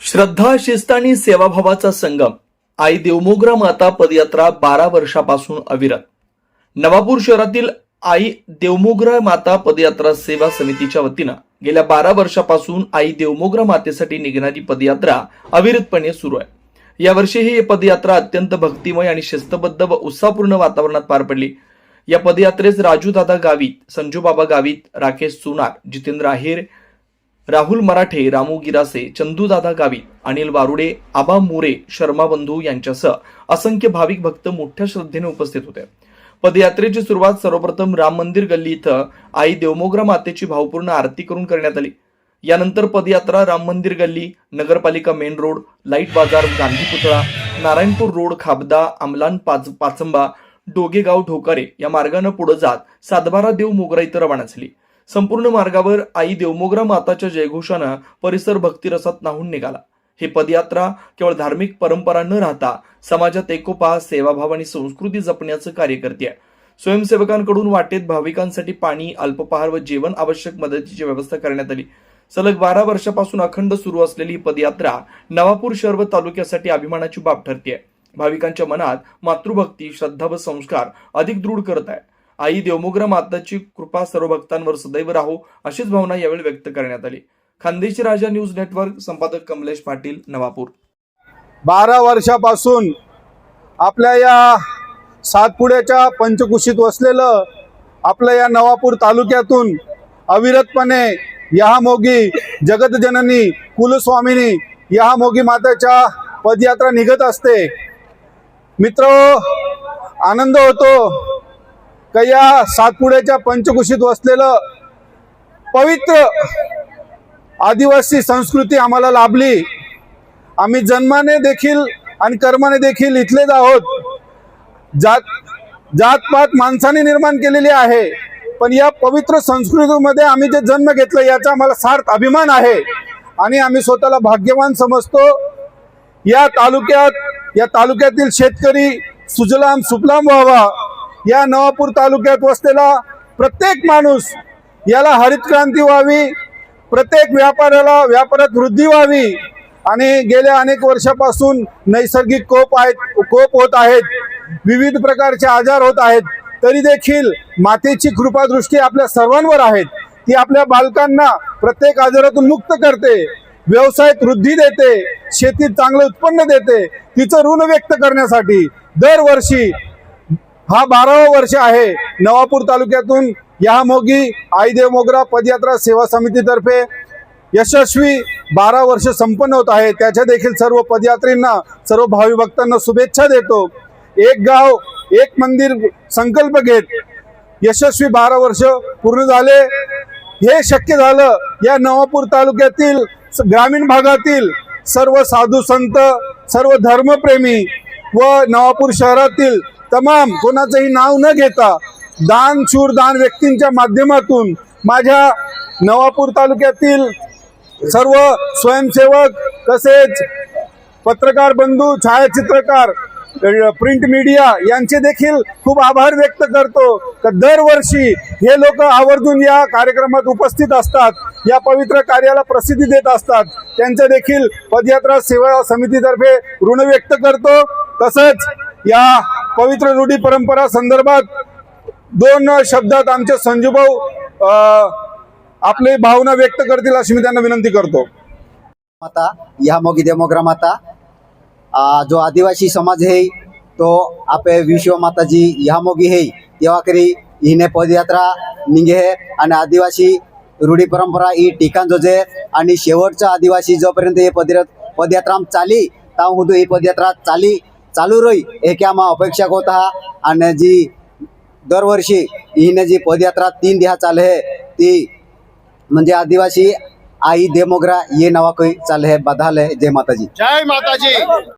श्रद्धा शिस्त आणि सेवाभावाचा संगम आई देवमोगरा माता पदयात्रा बारा वर्षापासून अविरत. नवापूर शहरातील आई देवमोगरा माता पदयात्रा सेवा समितीच्या वतीनं गेल्या बारा वर्षापासून आई देवमोगरा मातेसाठी निघणारी पदयात्रा अविरतपणे सुरू आहे. यावर्षी ही पदयात्रा अत्यंत भक्तिमय आणि शिस्तबद्ध व उत्साहपूर्ण वातावरणात पार पडली. या पदयात्रेस राजू दादा गावित संजू बाबा गावित राकेश सुनार जितेंद्र आहेर राहुल मराठे रामू गिरासे चंदूदादा गावी अनिल वारुडे आबा मोरे शर्मा बंधू यांच्यासह असंख्य भाविक भक्त मोठ्या श्रद्धेने उपस्थित होते. पदयात्रेची सुरुवात सर्वप्रथम राम मंदिर गल्ली इथं आई देवमोगरा मातेची भावपूर्ण आरती करून करण्यात आली. यानंतर पदयात्रा राम मंदिर गल्ली नगरपालिका मेन रोड लाइट बाजार गांधी पुतळा नारायणपूर रोड खाबदा आमलान पाच पाचंबा डोगेगाव ढोकारे या मार्गानं पुढे जात सातबारा देव मोगरा इथं रवाना झाली. संपूर्ण मार्गावर आई देवमोगरा माताच्या जयघोषानं परिसर भक्तिरसात नाहून निघाला. ही पदयात्रा केवळ धार्मिक परंपरा न राहता समाजात एकोपा सेवाभाव आणि संस्कृती जपण्याचं कार्य करते स्वयंसेवकांकडून वाटेत भाविकांसाठी पाणी अल्पपहार व जेवण आवश्यक मदतीची व्यवस्था करण्यात आली. सलग बारा वर्षापासून अखंड सुरू असलेली ही पदयात्रा नवापूर शहर व तालुक्यासाठी अभिमानाची बाब ठरते भाविकांच्या मनात मातृभक्ती श्रद्धा व संस्कार अधिक दृढ करत आहे. आई देवमुग्र माताची कृपा सर्व भक्तांवर सदैव राहो अशीच भावना यावेळी व्यक्त करण्यात आली. खानदेशी राजा न्यूज नेटवर्क संपादक कमलेश पाटील नवापूर. बारा वर्षापासून आपल्या या सातपुड्याच्या पंचकुशीत वसलेलं आपल्या या नवापूर तालुक्यातून अविरतपणे यहामोगी जगतजननी कुलस्वामिनी यहामोगी माताच्या पदयात्रा निघत असते. मित्र आनंद होतो. का या सातपुड्याच्या पंचकुशीत वसलेलं पवित्र आदिवासी संस्कृती आम्हाला लाभली. आम्ही जन्माने देखील आणि कर्माने देखील इथलेच आहोत. जात जातपात माणसाने निर्माण केलेली आहे. पण या पवित्र संस्कृतीमध्ये आम्ही जे जन्म घेतलं याचा आम्हाला सार्थ अभिमान आहे. आणि आम्ही स्वतःला भाग्यवान समजतो. या तालुक्यात या तालुक्यातील शेतकरी सुजलाम सुफलाम व्हावा. या नवापूर तालुक्यात वसलेला प्रत्येक माणूस याला हरित क्रांती व्हावी प्रत्येक व्यापाऱ्याला व्यापारात वृद्धी व्हावी आणि गेल्या अनेक वर्षापासून नैसर्गिक कोप आहेत कोप होत आहेत विविध प्रकारचे आजार होत आहेत तरी देखील मातेची कृपादृष्टी आपल्या सर्वांवर आहेत ती आपल्या बालकांना प्रत्येक आजारातून मुक्त करते व्यवसायात वृद्धी देते शेतीत चांगलं उत्पन्न देते तिचं ऋण व्यक्त करण्यासाठी दरवर्षी हा बारावा वर्ष आहे. नवापूर तालुक्यातून यामोगी आईदेव मोगरा पदयात्रा सेवा समितीतर्फे यशस्वी बारा वर्ष संपन्न होत आहे. त्याच्या देखील सर्व पदयात्रींना सर्व भावी भक्तांना शुभेच्छा देतो. एक गाव एक मंदिर संकल्प घेत यशस्वी बारा वर्ष पूर्ण झाले. हे शक्य झालं या नवापूर तालुक्यातील स- ग्रामीण भागातील सर्व साधू संत सर्व धर्मप्रेमी व नवापूर शहरातील तमाम कोणाचंही नाव न घेता दान शूर दान व्यक्तींच्या माध्यमातून माझ्या नवापूर तालुक्यातील सर्व स्वयंसेवक तसेच पत्रकार बंधू छायाचित्रकार प्रिंट मीडिया यांचे देखील खूप आभार व्यक्त करतो तर दरवर्षी हे लोक आवर्जून या कार्यक्रमात उपस्थित असतात या पवित्र कार्याला प्रसिद्धी देत असतात. त्यांचे देखील पदयात्रा सेवा समितीतर्फे ऋण व्यक्त करतो. तसंच या पवित्र रूढी परंपरा संदर्भात दोन शब्दात आमचे संजूभाऊ आपली भावना व्यक्त करतील अशी मी त्यांना विनंती करतो. माता या मोगी देमोग्रा माता आ, जो आदिवासी समाज है तो आपे विश्व माता जी मोगी है तेव्हा करी हिने पदयात्रा निघे आणि आदिवासी रूढी परंपरा ही ठिकाण जोजे आणि शेवटचा आदिवासी जोपर्यंत हे पदया पदयात्रा चाली ताव हुदू ही पदयात्रा चाली चालू रही एक की आम्हा अपेक्षा होत हा. आणि जी दरवर्षी हिने जी पदयात्रा तीन दिहा चाल है ती म्हणजे आदिवासी आई देमोग्रा ये नवा कोई चाल है बधाल है जय माता जी जय माताजी.